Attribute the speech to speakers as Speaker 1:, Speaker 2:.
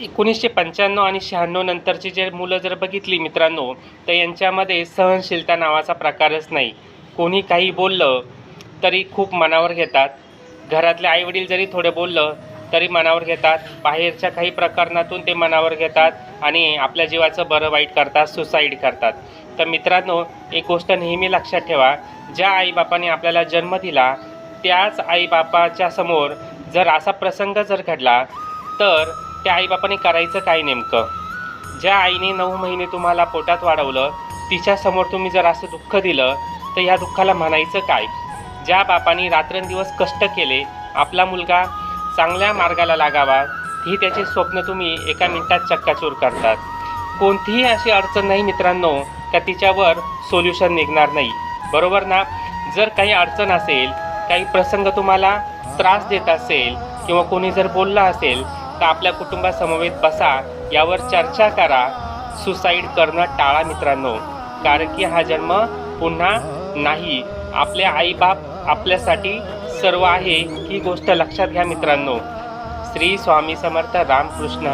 Speaker 1: एकोणीसशे पंच्याण्णव आणि शहाण्णव नंतरची जे मुलं जर बघितली मित्रांनो तर यांच्यामध्ये सहनशीलता नावाचा प्रकारच नाही. कोणी काही बोललं तरी खूप मनावर घेतात. घरातले आईवडील जरी थोडे बोललं तरी मनावर घेतात. बाहेरच्या काही प्रकरणातून ते मनावर घेतात आणि आपल्या जीवाचं बरं वाईट करतात सुसाईड करतात. तर मित्रांनो एक गोष्ट नेहमी लक्षात ठेवा. ज्या आईबापाने आपल्याला जन्म दिला त्याच आईबापाच्या समोर जर असा प्रसंग जर घडला तर त्या आईबापाने करायचं काय नेमकं? ज्या आईने नऊ महिने तुम्हाला पोटात वाढवलं तिच्यासमोर तुम्ही जर असं दुःख दिलं तर या दुःखाला म्हणायचं काय? ज्या बापाने रात्रंदिवस कष्ट केले आपला मुलगा चांगल्या मार्गाला लागावा ही त्याची स्वप्न तुम्ही एका मिनिटात चक्काचूर करतात. कोणतीही अशी अडचण नाही मित्रांनो का तिच्यावर सोल्युशन निघणार नाही. बरोबर ना? जर काही अडचण असेल काही प्रसंग तुम्हाला त्रास देत असेल किंवा कोणी जर बोललं असेल तर आपल्या कुटुंबासमवेत बसा यावर चर्चा करा. सुसाईड करणं टाळा मित्रांनो. कारण की हा जन्म पुन्हा नाही. आपले आईबाप आपल्यासाठी सर्व आहे ही गोष्ट लक्षात घ्या मित्रांनो. श्री स्वामी समर्थ रामकृष्ण